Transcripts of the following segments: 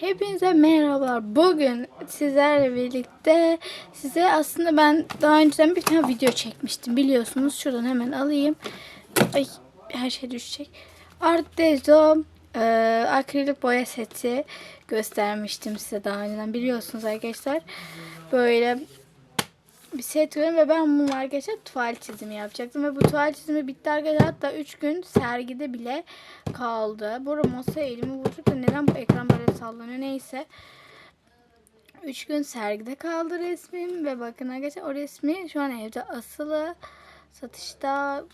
Hepinize merhabalar. Bugün sizlerle birlikte size aslında ben daha önceden bir tane video çekmiştim. Biliyorsunuz şuradan hemen alayım. Ay her şey düşecek. Art Deco e, akrilik boya seti göstermiştim size daha önceden. Biliyorsunuz arkadaşlar. Böyle bir set görüyorum ve ben bunu arkadaşlar tuval çizimi yapacaktım. Ve bu tuval çizimi bitti arkadaşlar. Hatta 3 gün sergide bile kaldı. Bu arada masaya elimi vurduk da neden bu ekran böyle sallanıyor neyse. 3 gün sergide kaldı resmim ve bakın arkadaşlar o resmi şu an evde asılı. Satışta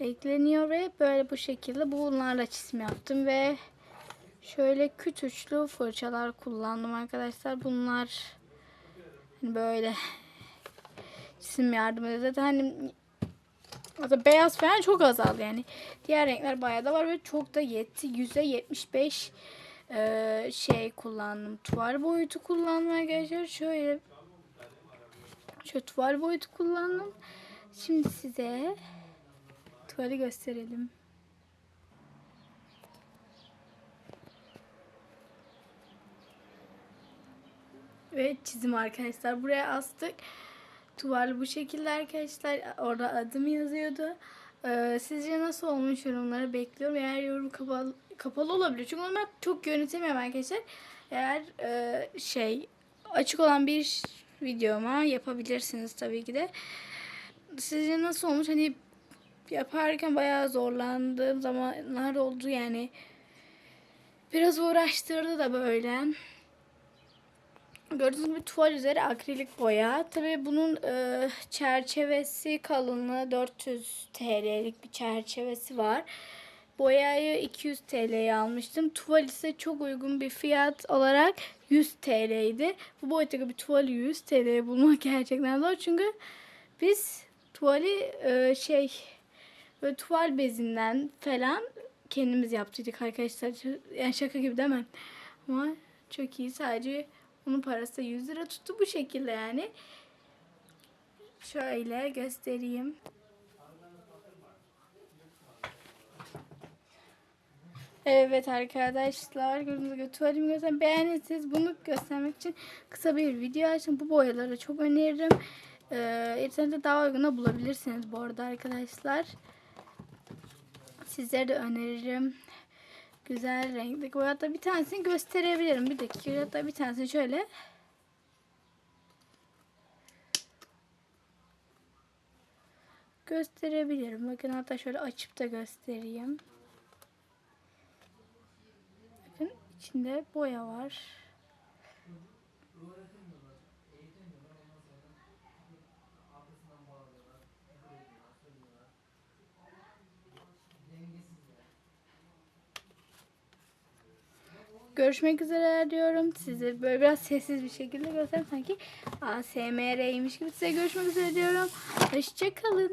bekleniyor ve böyle bu şekilde bunlarla çizim yaptım ve şöyle küt uçlu fırçalar kullandım arkadaşlar. Bunlar hani böyle çizim yardım ediyor. Zaten hani Aslında beyaz falan çok azaldı yani. Diğer renkler bayağı da var ve çok da yetti. %75 e, şey kullandım. Tuval boyutu kullandım arkadaşlar. Şöyle şöyle tuval boyutu kullandım. Şimdi size tuvali gösterelim. Ve çizim arkadaşlar. Buraya astık. Tuval bu şekilde arkadaşlar. Orada adım yazıyordu. Ee, sizce nasıl olmuş yorumları bekliyorum. Eğer yorum kapalı, kapalı olabilir. Çünkü ben çok yönetemiyorum arkadaşlar. Eğer e, şey açık olan bir videoma yapabilirsiniz tabii ki de. Sizce nasıl olmuş? Hani yaparken bayağı zorlandığım zamanlar oldu yani. Biraz uğraştırdı da böyle. Gördüğünüz gibi tuval üzeri akrilik boya. Tabii bunun e, çerçevesi kalınlığı 400 TL'lik bir çerçevesi var. Boyayı 200 TL'ye almıştım. Tuval ise çok uygun bir fiyat olarak 100 TL'ydi. Bu boyuttaki bir tuvali 100 TL'ye bulmak gerçekten zor. Çünkü biz tuvali e, şey böyle tuval bezinden falan kendimiz yaptıydık arkadaşlar. Yani şaka gibi demem. Ama çok iyi. Sadece bunun parası da 100 lira tuttu bu şekilde yani. Şöyle göstereyim. Evet arkadaşlar gördüğünüz gibi tuvalimi göstereyim. Beğendiyseniz bunu göstermek için kısa bir video açtım. Bu boyaları çok öneririm. Ee, internette daha uyguna bulabilirsiniz bu arada arkadaşlar. Sizlere de öneririm. Güzel renkli. Bu hatta bir tanesini gösterebilirim. Bir dakika. Hatta bir tanesini şöyle. Gösterebilirim. Bakın hatta şöyle açıp da göstereyim. Bakın içinde boya var. Görüşmek üzere diyorum. Size böyle biraz sessiz bir şekilde göstereyim. Sanki ASMR'ymiş gibi size görüşmek üzere diyorum. Hoşçakalın.